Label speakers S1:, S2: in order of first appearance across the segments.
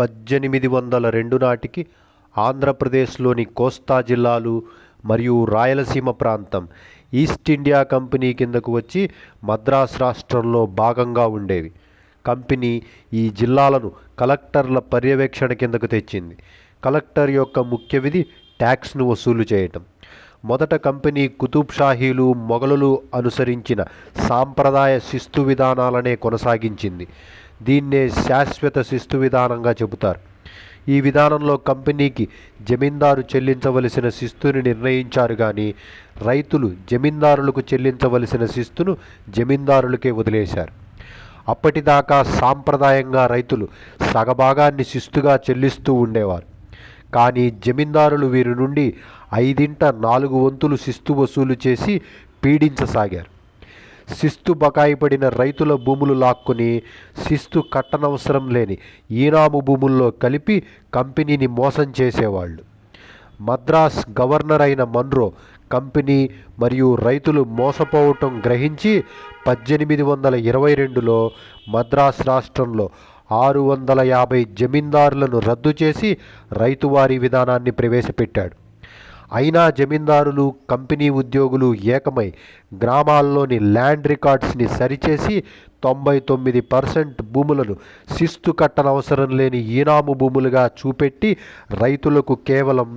S1: పద్దెనిమిది వందల రెండు నాటికి ఆంధ్రప్రదేశ్లోని కోస్తా జిల్లాలు మరియు రాయలసీమ ప్రాంతం ఈస్ట్ ఇండియా కంపెనీ కిందకు వచ్చి మద్రాస్ రాష్ట్రంలో భాగంగా ఉండేవి. కంపెనీ ఈ జిల్లాలను కలెక్టర్ల పర్యవేక్షణ కిందకు తెచ్చింది. కలెక్టర్ యొక్క ముఖ్య విధి ట్యాక్స్ను వసూలు చేయటం. మొదట కంపెనీ కుతుబ్ షాహీలు మొఘలులు అనుసరించిన సాంప్రదాయ శిస్తు విధానాలనే కొనసాగించింది. దీన్నే శాశ్వత శిస్తు విధానంగా చెబుతారు. ఈ విధానంలో కంపెనీకి జమీందారు చెల్లించవలసిన శిస్తుని నిర్ణయించారు కానీ రైతులు జమీందారులకు చెల్లించవలసిన శిస్తును జమీందారులకే వదిలేశారు. అప్పటిదాకా సాంప్రదాయంగా రైతులు సగభాగాన్ని శిస్తుగా చెల్లిస్తూ ఉండేవారు. కానీ జమీందారులు వీరి నుండి ఐదింట నాలుగు వంతులు శిస్తు వసూలు చేసి పీడించసాగారు. శిస్తు బకాయి పడిన రైతుల భూములు లాక్కుని శిస్తు కట్టనవసరం లేని ఈనాము భూముల్లో కలిపి కంపెనీని మోసం చేసేవాళ్ళు. మద్రాస్ గవర్నర్ అయిన మన్రో కంపెనీ మరియు రైతులు మోసపోవటం గ్రహించి పద్దెనిమిది వందల ఇరవై రెండులో మద్రాస్ రాష్ట్రంలో ఆరు వందల యాభై జమీందారులను రద్దు చేసి రైతువారీ విధానాన్ని ప్రవేశపెట్టాడు. అయినా జమీందారులు కంపెనీ ఉద్యోగులు ఏకమై గ్రామాల్లోని ల్యాండ్ రికార్డ్స్ని సరిచేసి తొంభై తొమ్మిది పర్సెంట్ భూములను శిస్తు కట్టనవసరం లేని ఈనాము భూములుగా చూపెట్టి రైతులకు కేవలం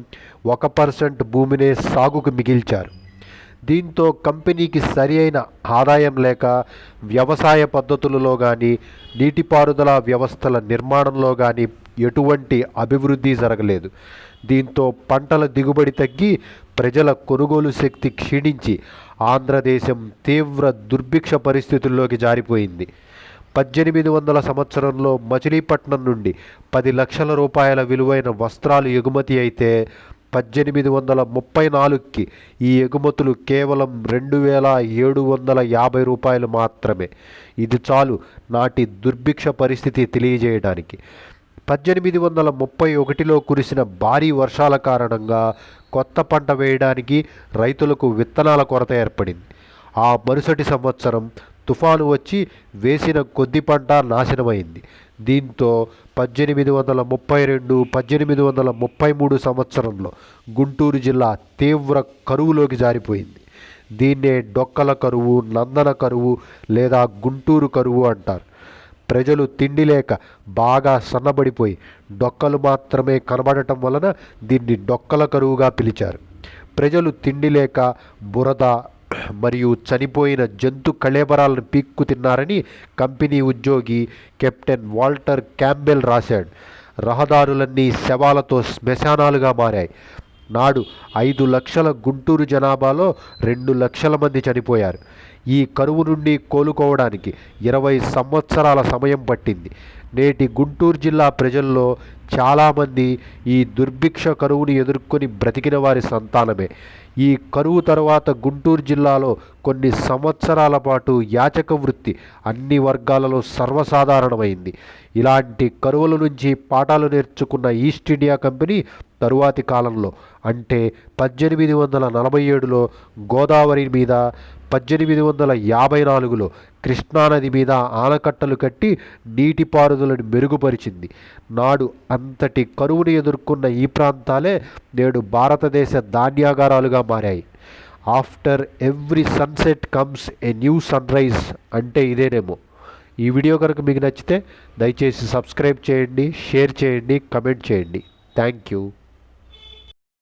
S1: ఒక పర్సెంట్ భూమినే సాగుకు మిగిల్చారు. దీంతో కంపెనీకి సరి అయిన ఆదాయం లేక వ్యవసాయ పద్ధతులలో కానీ నీటిపారుదల వ్యవస్థల నిర్మాణంలో కానీ ఎటువంటి అభివృద్ధి జరగలేదు. దీంతో పంటల దిగుబడి తగ్గి ప్రజల కొనుగోలు శక్తి క్షీణించి ఆంధ్రదేశం తీవ్ర దుర్భిక్ష పరిస్థితుల్లోకి జారిపోయింది. పద్దెనిమిది వందల సంవత్సరంలో మచిలీపట్నం నుండి పది లక్షల రూపాయల విలువైన వస్త్రాలు ఎగుమతి అయితే పద్దెనిమిది వందల ముప్పై నాలుగుకి ఈ ఎగుమతులు కేవలం రెండు వేల ఏడు వందల యాభై రూపాయలు మాత్రమే. ఇది చాలు నాటి దుర్భిక్ష పరిస్థితి తెలియజేయడానికి. పద్దెనిమిది వందల ముప్పై ఒకటిలో కురిసిన భారీ వర్షాల కారణంగా కొత్త పంట వేయడానికి రైతులకు విత్తనాల కొరత ఏర్పడింది. ఆ మరుసటి సంవత్సరం తుఫాను వచ్చి వేసిన కొద్ది పంట నాశనమైంది. దీంతో పద్దెనిమిది వందల ముప్పై రెండు పద్దెనిమిది వందల ముప్పై మూడు సంవత్సరంలో గుంటూరు జిల్లా తీవ్ర కరువులోకి జారిపోయింది. దీన్నే డొక్కల కరువు నందన కరువు లేదా గుంటూరు కరువు అంటారు. ప్రజలు తిండి లేక బాగా సన్నబడిపోయి డొక్కలు మాత్రమే కనబడటం వలన దీన్ని డొక్కల కరువుగా పిలిచారు. ప్రజలు తిండి లేక బురద మరియు చనిపోయిన జంతు కళేబరాలను పీక్కు తిన్నారని కంపెనీ ఉద్యోగి కెప్టెన్ వాల్టర్ క్యాంబెల్ రాశాడు. రహదారులన్నీ శవాలతో శ్మశానాలుగా మారాయి. నాడు ఐదు లక్షల గుంటూరు జనాభాలో రెండు లక్షల మంది చనిపోయారు. ఈ కరువు నుండి కోలుకోవడానికి ఇరవై సంవత్సరాల సమయం పట్టింది. నేటి గుంటూరు జిల్లా ప్రజల్లో చాలామంది ఈ దుర్భిక్ష కరువుని ఎదుర్కొని బ్రతికిన వారి సంతానమే. ఈ కరువు తర్వాత గుంటూరు జిల్లాలో కొన్ని సంవత్సరాల పాటు యాచక వృత్తి అన్ని వర్గాలలో సర్వసాధారణమైంది. ఇలాంటి కరువుల నుంచి పాఠాలు నేర్చుకున్న ఈస్ట్ ఇండియా కంపెనీ తరువాతి కాలంలో. అంటే పద్దెనిమిది వందల నలభై ఏడులో గోదావరి మీద పద్దెనిమిది వందల యాభై నాలుగులో కృష్ణానది మీద ఆనకట్టలు కట్టి నీటిపారుదలను మెరుగుపరిచింది. నాడు అంతటి కరువును ఎదుర్కొన్న ఈ ప్రాంతాలే నేడు భారతదేశ ధాన్యాగారాలుగా మారాయి. After every sunset comes a new sunrise అంటే ఇదేనేమో. ఈ వీడియో కనుక మీకు నచ్చితే దయచేసి సబ్స్క్రైబ్ చేయండి షేర్ చేయండి కమెంట్ చేయండి. Thank you.